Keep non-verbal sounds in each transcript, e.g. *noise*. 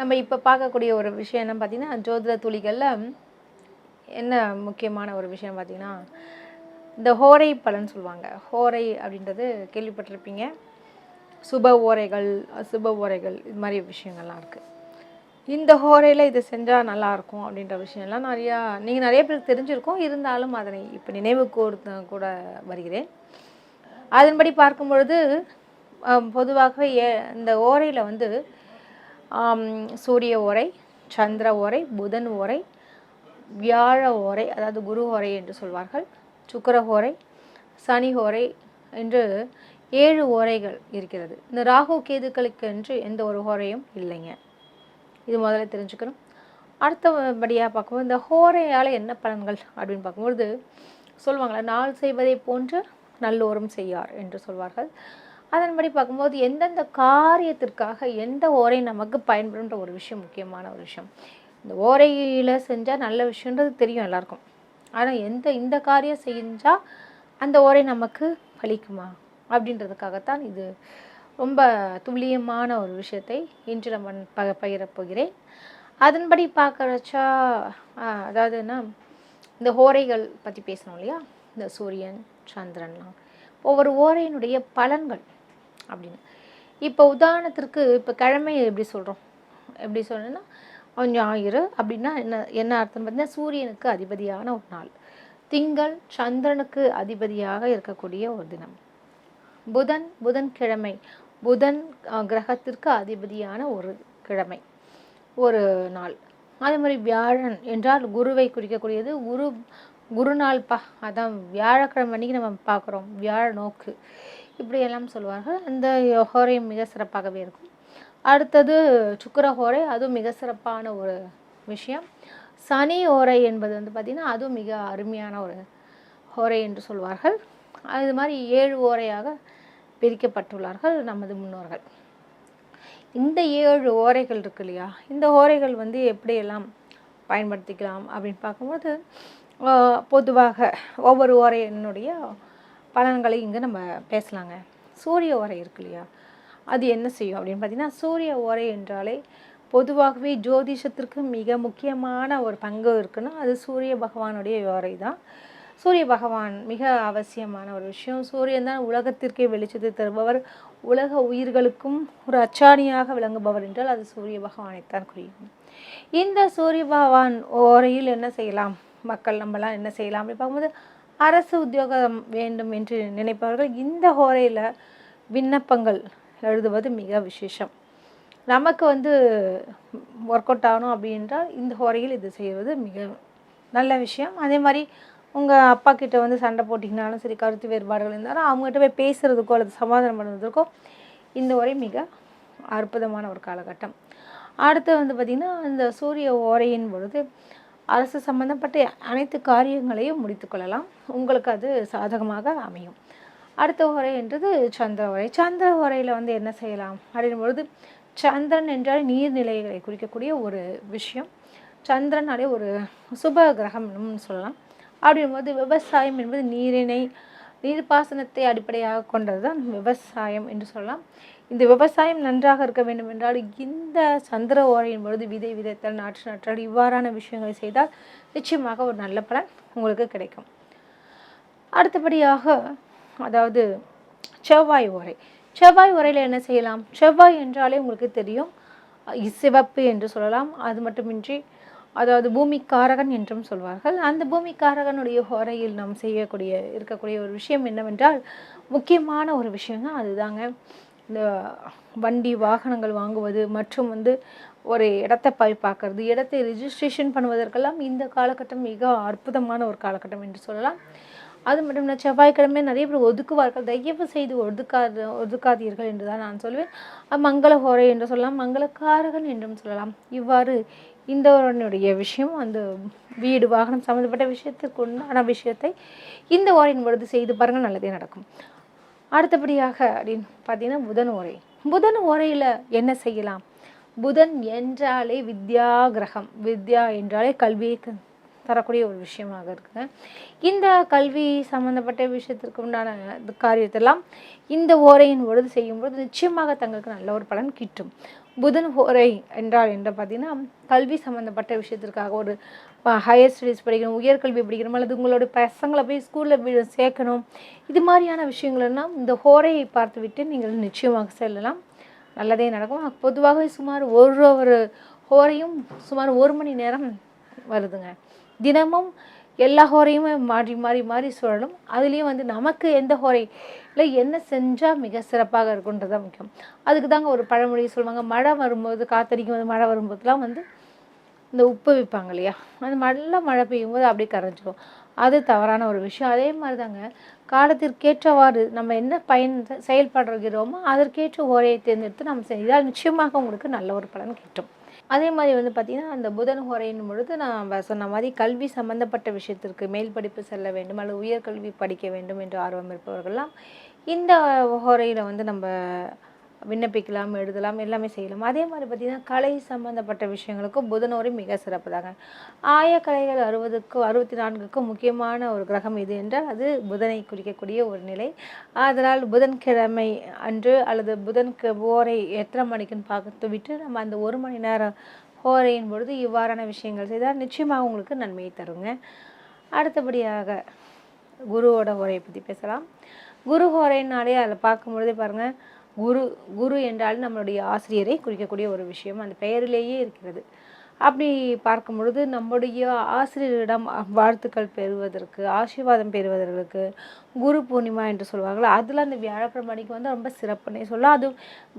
நம்ம இப்போ பார்க்கக்கூடிய ஒரு விஷயம் என்ன பார்த்தீங்கன்னா ஜோதிட துளிகளில் என்ன முக்கியமான ஒரு விஷயம் பார்த்தீங்கன்னா இந்த ஹோரை பலன் சொல்லுவாங்க. ஹோரை அப்படின்றது கேள்விப்பட்டிருப்பீங்க. சுப ஓரைகள் அசுப ஓரைகள் இது மாதிரி விஷயங்கள்லாம் இருக்குது இந்த ஹோரையில் இது செஞ்சால் நல்லாயிருக்கும் அப்படின்ற விஷயம்லாம் நிறையா நீங்கள் நிறைய பேருக்கு தெரிஞ்சிருக்கோம். இருந்தாலும் அதனை இப்போ நினைவு கூர்ந்து கூட வருகிறேன். அதன்படி பார்க்கும் பொழுது பொதுவாகவே ஏ- இந்த ஓரையில் வந்து சூரிய ஓரை சந்திர ஓரை புதன் ஓரை வியாழ ஓரை அதாவது குரு ஓரை என்று சொல்வார்கள் சுக்கர ஓரை சனி ஓரை என்று ஏழு ஓரைகள் இருக்கிறது. இந்த ராகு கேதுக்களுக்கு என்று எந்த ஒரு ஓரையும் இல்லைங்க. இது முதல்ல தெரிஞ்சுக்கணும். அடுத்தபடியாக பார்க்கும்போது இந்த ஹோரையால் என்ன பலன்கள் அப்படின்னு பார்க்கும்பொழுது சொல்லுவாங்களே நாள் செய்வதை போன்று நல்லோரும் செய்யார் என்று சொல்வார்கள். அதன்படி பார்க்கும்போது எந்தெந்த காரியத்திற்காக எந்த ஓரை நமக்கு பயன்படுன்ற ஒரு விஷயம் முக்கியமான ஒரு விஷயம். இந்த ஓரையில் செஞ்சால் நல்ல விஷயன்றது தெரியும் எல்லாருக்கும். ஆனால் எந்த இந்த காரியம் செஞ்சால் அந்த ஓரை நமக்கு பலிக்குமா? அப்படின்றதுக்காகத்தான் இது ரொம்ப துல்லியமான ஒரு விஷயத்தை இன்று நம்ம ப பகிரப் போகிறேன். அதன்படி பார்க்கறச்சா அதாவது என்ன இந்த ஹோரைகள் பற்றி பேசணும் இல்லையா? இந்த சூரியன் சந்திரன்லாம். ஒவ்வொரு ஓரையினுடைய பலன்கள் அப்படின்னு. இப்போ உதாரணத்திற்கு இப்போ கிழமை எப்படி சொல்கிறோம் எப்படி சொல்லணும்னா ஞாயிறு அப்படின்னா என்ன என்ன அர்த்தம் பார்த்தீங்கன்னா சூரியனுக்கு அதிபதியான ஒரு நாள். திங்கள் சந்திரனுக்கு அதிபதியாக இருக்கக்கூடிய ஒரு தினம். புதன் புதன்கிழமை. புதன் கிரகத்திற்கு அதிபதியான ஒரு கிழமை ஒரு நாள். அதே மாதிரி வியாழன் என்றால் குருவை குறிக்கக்கூடியது குரு குருநாள் பா அதான் வியாழக்கிழமை அன்னைக்கு நம்ம பார்க்குறோம். வியாழ நோக்கு. இப்படி எல்லாம் சொல்லுவார்கள் அந்த ஹோரையும் மிக சிறப்பாகவே இருக்கும். அடுத்தது சுக்கர ஹோரை அதுவும் மிக சிறப்பான ஒரு விஷயம். சனி ஓரை என்பது வந்து பார்த்திங்கன்னா அதுவும் மிக அருமையான ஒரு ஓரை என்று சொல்வார்கள். அது மாதிரி ஏழு ஓரையாக பிரிக்கப்பட்டுள்ளார்கள் நமது முன்னோர்கள். இந்த ஏழு ஓரைகள் இருக்கு இல்லையா? இந்த ஓரைகள் வந்து எப்படியெல்லாம் பயன்படுத்திக்கலாம் அப்படின்னு பார்க்கும்போது பொதுவாக ஒவ்வொரு ஓரையினுடைய பலன்களை இங்கே நம்ம பேசலாங்க. சூரிய ஓரை இருக்கு இல்லையா? அது என்ன செய்யும் அப்படின்னு பார்த்தீங்கன்னா சூரிய ஓரை என்றாலே பொதுவாகவே ஜோதிஷத்திற்கு மிக முக்கியமான ஒரு பங்கு இருக்குன்னா அது சூரிய பகவானுடைய ஓரை தான். சூரிய பகவான் மிக அவசியமான ஒரு விஷயம். சூரியன் தான் உலகத்திற்கே வெளிச்சத்தை தருபவர். உலக உயிர்களுக்கும் ஒரு அச்சாணியாக விளங்குபவர் என்றால் அது சூரிய பகவானைத்தான் குறியும் இந்த சூரிய பகவான் ஓரையில் என்ன செய்யலாம்? மக்கள் நம்மலாம் என்ன செய்யலாம் அப்படி பார்க்கும்போது அரசு உத்தியோகம் வேண்டும் என்று நினைப்பவர்கள் இந்த ஹோரையில் விண்ணப்பங்கள் எழுதுவது மிக விசேஷம். நமக்கு வந்து ஒர்க் அவுட் ஆகணும் அப்படின்றால் இந்த ஹோரையில் இது செய்வது மிக நல்ல விஷயம். அதே மாதிரி உங்கள் அப்பா கிட்ட வந்து சண்டை போட்டிங்கனாலும் சரி கருத்து வேறுபாடுகள் இருந்தாலும் அவங்ககிட்ட போய் பேசுகிறதுக்கோ அல்லது சமாதானம் பண்ணுறதுக்கோ இந்த உரை மிக அற்புதமான ஒரு காலகட்டம். அடுத்து வந்து பார்த்திங்கன்னா இந்த சூரிய ஓரையின் பொழுது அரசு சம்பந்தப்பட்ட அனைத்து காரியங்களையும் முடித்துக்கொள்ளலாம் உங்களுக்கு அது சாதகமாக அமையும். அடுத்த உரை என்றது சந்திர உரை. சந்திர உரையில் வந்து என்ன செய்யலாம்? அப்படின் பொழுது சந்திரன் என்றால் நீர்நிலைகளை குறிக்கக்கூடிய ஒரு விஷயம். சந்திரனாலே ஒரு சுப கிரகம்னு சொல்லலாம். அப்படிங்கும்போது விவசாயம் என்பது நீரினை நீர்ப்பாசனத்தை அடிப்படையாக கொண்டது தான் விவசாயம் என்று சொல்லலாம். இந்த விவசாயம் நன்றாக இருக்க வேண்டும் என்றால் இந்த சந்திர ஓரையின் பொழுது விதை விதைத்தல் நாற்று நாற்றால் இவ்வாறான விஷயங்களை செய்தால் நிச்சயமாக ஒரு நல்ல பலன் உங்களுக்கு கிடைக்கும். அடுத்தபடியாக அதாவது செவ்வாய் உரை செவ்வாய் உரையில் என்ன செய்யலாம்? செவ்வாய் என்றாலே உங்களுக்கு தெரியும் சிவப்பு என்று சொல்லலாம். அது மட்டுமின்றி அதாவது பூமிக்காரகன் என்றும் சொல்வார்கள். அந்த பூமிக்காரகனுடைய உரையில் நாம் செய்யக்கூடிய இருக்கக்கூடிய ஒரு விஷயம் என்னவென்றால் முக்கியமான ஒரு விஷயம்னா அதுதாங்க. இந்த வண்டி வாகனங்கள் வாங்குவது மற்றும் வந்து ஒரு இடத்தை போய் பார்க்கறது இடத்தை ரிஜிஸ்ட்ரேஷன் பண்ணுவதற்கெல்லாம் இந்த காலகட்டம் மிக அற்புதமான ஒரு காலகட்டம் என்று சொல்லலாம். அது மட்டும் இல்லை செவ்வாய்க்கிழமை நிறைய பேர் ஒதுக்குவார்கள். தயவு செய்து ஒதுக்காது ஒதுக்காதீர்கள் என்று தான் நான் சொல்வேன். மங்கள ஹோரை என்று சொல்லலாம் மங்களக்காரகன் என்றும் சொல்லலாம். இவ்வாறு இந்தவரனுடைய விஷயம் அந்த வீடு வாகனம் சம்மந்தப்பட்ட விஷயத்திற்கு உண்டான விஷயத்தை இந்த ஓரையின் பொழுது செய்து பாருங்கள் நல்லதே நடக்கும். அடுத்தபடியாக அப்படின்னு பார்த்தீங்கன்னா புதன் ஓரை. புதன் ஓரையில் என்ன செய்யலாம்? புதன் என்றாலே வித்யா கிரகம் வித்யா என்றாலே கல்வியை தரக்கூடிய ஒரு விஷயமாக இருக்குங்க இந்த கல்வி சம்மந்தப்பட்ட விஷயத்திற்கு உண்டான காரியத்தெல்லாம் இந்த ஓரையின் பொழுது செய்யும்பொழுது நிச்சயமாக தங்களுக்கு நல்ல ஒரு பலன் கிட்டும். புதன் ஓரை என்றால் என்று பார்த்தீங்கன்னா கல்வி சம்மந்தப்பட்ட விஷயத்திற்காக ஒரு ஹையர் ஸ்டடீஸ் படிக்கணும் உயர்கல்வி படிக்கணும் அல்லது உங்களோட பசங்களை போய் ஸ்கூலில் சேர்க்கணும். இது மாதிரியான விஷயங்களெல்லாம் இந்த ஹோரையை பார்த்துவிட்டு நீங்கள் நிச்சயமாக செல்லலாம். நல்லதே நடக்கும். பொதுவாகவே சுமார் ஒரு ஒரு ஹோரையும் சுமார் ஒரு மணி நேரம் வருதுங்க. தினமும் எல்லா ஹோரையுமே மாறி மாறி மாறி சுழலும். அதுலேயும் வந்து நமக்கு எந்த ஹோரை இல்லை என்ன செஞ்சால் மிக சிறப்பாக இருக்குன்றது தான் முக்கியம். அதுக்கு தாங்க ஒரு பழமொழி சொல்லுவாங்க. மழை வரும்போது காத்தடிக்கும் போது மழை வரும்போதுலாம் வந்து இந்த உப்பு விற்பாங்க இல்லையா? அது நல்லா மழை பெய்யும் போது அப்படியே கரைஞ்சிடும் அது தவறான ஒரு விஷயம். அதே மாதிரி தாங்க காலத்திற்கேற்றவாறு நம்ம என்ன பயன் செயல்படுகிறோமோ அதற்கேற்ற ஓரையை தேர்ந்தெடுத்து நம்ம செய்தால் நிச்சயமாக உங்களுக்கு நல்ல ஒரு பலன் கிட்டும். அதே மாதிரி வந்து பார்த்திங்கன்னா அந்த புதன் ஹோரையின் பொழுது நான் சொன்ன மாதிரி கல்வி சம்மந்தப்பட்ட விஷயத்திற்கு மேல் படிப்பு செல்ல வேண்டும் அல்லது உயர்கல்வி படிக்க வேண்டும் என்று ஆர்வம் இருப்பவர்கள்லாம் இந்த ஹோரையில் வந்து நம்ம விண்ணப்பிக்கலாம் எழுதலாம் எல்லாமே செய்யலாம். அதே மாதிரி பார்த்திங்கன்னா கலை சம்மந்தப்பட்ட விஷயங்களுக்கும் புதனோரை மிக சிறப்பு தாங்க ஆய கலைகள் அறுபதுக்கும் அறுபத்தி நான்குக்கும் முக்கியமான ஒரு கிரகம் இது என்றால் அது புதனை குறிக்கக்கூடிய ஒரு நிலை. அதனால் புதன்கிழமை அன்று அல்லது புதன் ஓரை எத்தனை மணிக்குன்னு பார்த்து விட்டு நம்ம அந்த ஒரு மணி நேரம் ஹோரையின் பொழுது இவ்வாறான விஷயங்கள் செய்தால் நிச்சயமாக உங்களுக்கு நன்மையை தருங்க. அடுத்தபடியாக குருவோட ஹோரையை பற்றி பேசலாம். குரு ஹோரைனாலே அதில் பார்க்கும்பொழுதே பாருங்கள் குரு குரு என்றால் நம்மளுடைய ஆசிரியரை குறிக்கக்கூடிய ஒரு விஷயம். அந்த பெயரிலேயே இருக்கிறது. அப்படி பார்க்கும் பொழுது நம்முடைய ஆசிரியரிடம் வாழ்த்துக்கள் பெறுவதற்கு ஆசீர்வாதம் பெறுவதற்கு குரு பூர்ணிமா என்று சொல்லுவாங்களே அதில் அந்த வியாழக்கிழமைக்கு வந்து ரொம்ப சிறப்புன்னே சொல்லலாம். அது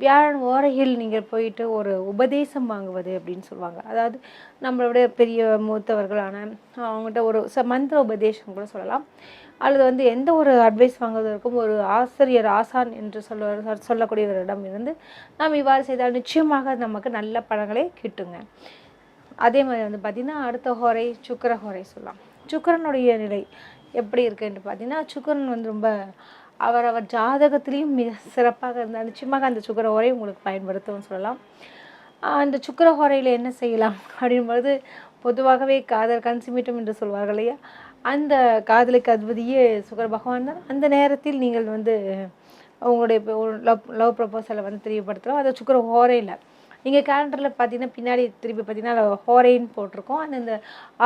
வியாழன் ஓரையில் நீங்கள் போயிட்டு ஒரு உபதேசம் வாங்குவது அப்படின்னு சொல்லுவாங்க அதாவது நம்மளுடைய பெரிய மூத்தவர்களான அவங்ககிட்ட ஒரு ச மந்திர உபதேசம் கூட சொல்லலாம். அல்லது வந்து எந்த ஒரு அட்வைஸ் வாங்குவதற்கும் ஒரு ஆசிரியர் ஆசான் என்று சொல்ல சொல்லக்கூடியவரிடம் இருந்து நாம் இவ்வாறு செய்தால் நிச்சயமாக நமக்கு நல்ல பழங்களே கிட்டுங்க. அதே மாதிரி வந்து பார்த்திங்கன்னா அடுத்த ஹோரை சுக்கர ஹோரை சொல்லலாம். சுக்கரனுடைய நிலை எப்படி இருக்குன்னு பார்த்தீங்கன்னா சுக்கரன் வந்து ரொம்ப அவர் அவர் ஜாதகத்திலையும் மிக சிறப்பாக இருந்தால் நிச்சயமாக அந்த சுக்கர ஹோரை உங்களுக்கு பயன்படுத்தும்னு சொல்லலாம். அந்த சுக்கர ஹோரையில் என்ன செய்யலாம் அப்படின்பொழுது பொதுவாகவே காதல் கன்சிமிட்டம் என்று சொல்வார்கள் இல்லையா? அந்த காதலுக்கு அதிபதியே சுக்கர பகவான் தான். அந்த நேரத்தில் நீங்கள் வந்து உங்களுடைய லவ் லவ் ப்ரப்போசலை வந்து தெரியப்படுத்துகிறோம் அதை சுக்கர ஹோரையில் நீங்கள் கேலண்டரில் பார்த்தீங்கன்னா பின்னாடி திருப்பி பார்த்தீங்கன்னா ஹோரைன்னு போட்டிருக்கோம். அந்த இந்த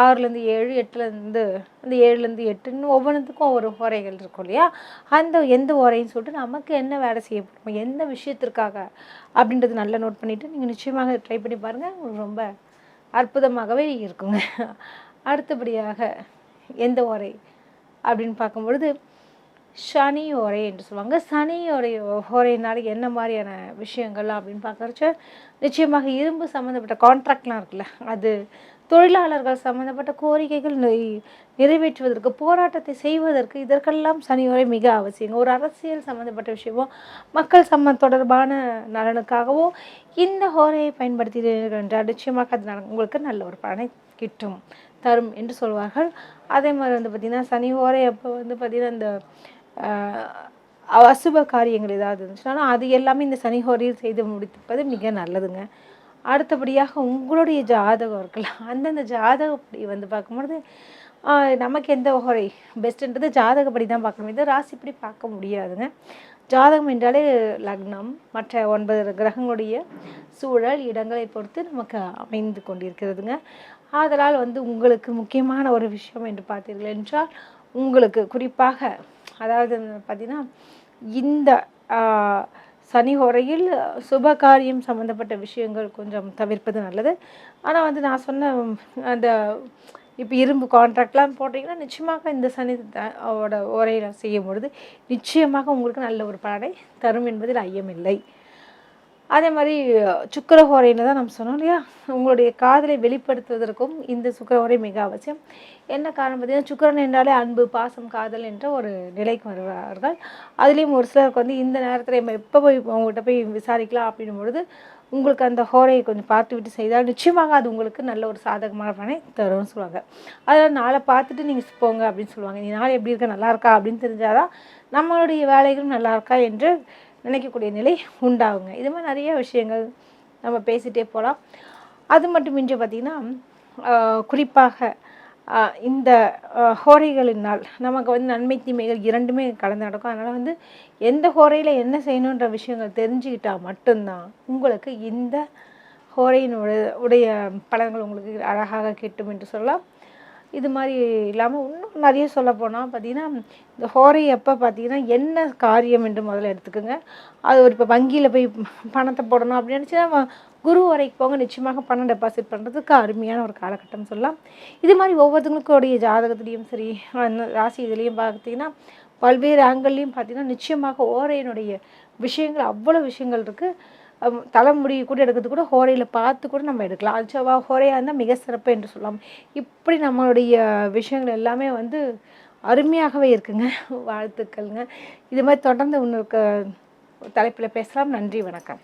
ஆறுலேருந்து ஏழு எட்டுலேருந்து அந்த ஏழுலேருந்து எட்டுன்னு ஒவ்வொன்றுத்துக்கும் ஒவ்வொரு ஹோரைகள் இருக்கும் இல்லையா? அந்த எந்த ஹோரைன்னு சொல்லிட்டு நமக்கு என்ன வேலை செய்யப்படுமோ எந்த விஷயத்திற்காக அப்படின்றது நல்லா நோட் பண்ணிவிட்டு நீங்கள் நிச்சயமாக ட்ரை பண்ணி பாருங்கள் உங்களுக்கு ரொம்ப அற்புதமாகவே இருக்குங்க. அடுத்தபடியாக எந்த ஓரை அப்படின்னு பார்க்கும்பொழுது சனி ஓரை என்று சொல்லுவாங்க. சனி ஓரை ஓரையினால என்ன மாதிரியான விஷயங்கள் அப்படின்னு பார்க்குறச்ச நிச்சயமாக இரும்பு சம்மந்தப்பட்ட கான்ட்ராக்ட்லாம் இருக்குல்ல அது தொழிலாளர்கள் சம்மந்தப்பட்ட கோரிக்கைகள் நிறைவேற்றுவதற்கு போராட்டத்தை செய்வதற்கு இதற்கெல்லாம் சனி மிக அவசியம். ஒரு அரசியல் சம்மந்தப்பட்ட விஷயமோ மக்கள் சம்ம தொடர்பான நலனுக்காகவோ இந்த ஹோரையை பயன்படுத்தி என்றால் நிச்சயமாக அது உங்களுக்கு நல்ல ஒரு பலனை கிட்டும் தரும் என்று சொல்வார்கள். அதே மாதிரி வந்து பார்த்திங்கன்னா சனி ஓரை அப்போ வந்து பார்த்திங்கன்னா இந்த அசுப காரியங்கள் ஏதாவது இருந்துச்சுனாலும் அது எல்லாமே இந்த சனி ஹோரையில் செய்து முடிப்பது மிக நல்லதுங்க. அடுத்தபடியாக உங்களுடைய ஜாதகம் இருக்கலாம். அந்தந்த ஜாதகப்படி வந்து பார்க்கும்பொழுது நமக்கு எந்த ஹோரை பெஸ்ட்டுன்றது ஜாதகப்படி தான் பார்க்கணும். இது ராசிப்படி பார்க்க முடியாதுங்க. ஜாதகம் என்றாலே லக்னம். மற்ற ஒன்பது கிரகங்களுடைய சூழல் இடங்களை பொறுத்து நமக்கு அமைந்து கொண்டிருக்கிறதுங்க. ஆதலால் வந்து உங்களுக்கு முக்கியமான ஒரு விஷயம் என்று பார்த்தீர்கள் என்றால் உங்களுக்கு குறிப்பாக அதாவது பார்த்திங்கன்னா இந்த சனி ஹோரையில் சுப காரியம் சம்மந்தப்பட்ட விஷயங்கள் கொஞ்சம் தவிர்ப்பது நல்லது. ஆனால் வந்து நான் சொன்ன அந்த இப்போ இரும்பு கான்ட்ராக்ட்லாம் போட்டிங்கன்னா நிச்சயமாக இந்த சனி ஓட உரையில் செய்யும் பொழுது நிச்சயமாக உங்களுக்கு நல்ல ஒரு பலனை தரும் என்பதில் ஐயமில்லை. அதே மாதிரி சுக்கரஹோரையில் தான் நம்ம சொன்னோம் இல்லையா? உங்களுடைய காதலை வெளிப்படுத்துவதற்கும் இந்த சுக்கரஹோரை மிக அவசியம். என்ன காரணம் பார்த்தீங்கன்னா சுக்கரன் என்றாலே அன்பு பாசம் காதல் என்ற ஒரு நிலைக்கு வருவார்கள். அதுலேயும் ஒரு சிலருக்கு வந்து இந்த நேரத்தில் நம்ம எப்போ போய் உங்கள்கிட்ட போய் விசாரிக்கலாம் அப்படின்னும் பொழுது உங்களுக்கு அந்த ஹோரையை கொஞ்சம் பார்த்து விட்டு செய்தால் நிச்சயமாக அது உங்களுக்கு நல்ல ஒரு சாதகமான பலனை தரும்னு சொல்லுவாங்க. அதனால் நாளை பார்த்துட்டு நீங்கள் போங்க அப்படின்னு சொல்லுவாங்க. நீ நாளை எப்படி இருக்க? நல்லா இருக்கா? அப்படின்னு தெரிஞ்சாதான் நம்மளுடைய வேலைகளும் நல்லா இருக்கா? என்று நினைக்கக்கூடிய நிலை உண்டாகுங்க. இது மாதிரி நிறைய விஷயங்கள் நம்ம பேசிகிட்டே போகலாம் அது மட்டுமின்றி பார்த்திங்கன்னா குறிப்பாக இந்த ஹோரைகளினால் நமக்கு வந்து நன்மை தீமைகள் இரண்டுமே கலந்து நடக்கும். அதனால் வந்து எந்த ஹோரையில் என்ன செய்யணுன்ற விஷயங்கள் தெரிஞ்சுக்கிட்டால் மட்டும்தான் உங்களுக்கு இந்த ஹோரையினுடைய உடைய பலன்கள் உங்களுக்கு அழகாக கிட்டும் என்று சொல்லலாம். இது மாதிரி இல்லாமல் இன்னும் நிறைய சொல்ல போனால் பார்த்தீங்கன்னா இந்த ஹோரை அப்போ பார்த்தீங்கன்னா என்ன காரியம் என்று முதல்ல எடுத்துக்கோங்க. அது ஒரு இப்போ வங்கியில் போய் பணத்தை போடணும் அப்படின்னு நினச்சின்னா குரு வரைக்கு போங்க நிச்சயமாக பணம் டெபாசிட் பண்ணுறதுக்கு அருமையான ஒரு காலகட்டம் சொல்லலாம். இது மாதிரி ஒவ்வொருத்தங்களுக்குடைய ஜாதகத்துலேயும் சரி ராசி இதுலேயும் பார்த்தீங்கன்னா பல்வேறு ஆங்கிள்லேயும் பார்த்தீங்கன்னா நிச்சயமாக ஓரையினுடைய விஷயங்கள் அவ்வளோ விஷயங்கள் இருக்குது தலைமுடி கூட எடுக்கிறது கூட ஹோரையில் பார்த்து கூட நம்ம எடுக்கலாம். அது ஹோரையாக இருந்தால் மிக சிறப்பு என்று சொல்லலாம். இப்படி நம்மளுடைய விஷயங்கள் எல்லாமே வந்து அருமையாகவே இருக்குங்க. *laughs* வாழ்த்துக்கள்ங்க. இது மாதிரி தொடர்ந்து இன்னொரு தலைப்பில் பேசலாம். நன்றி வணக்கம்.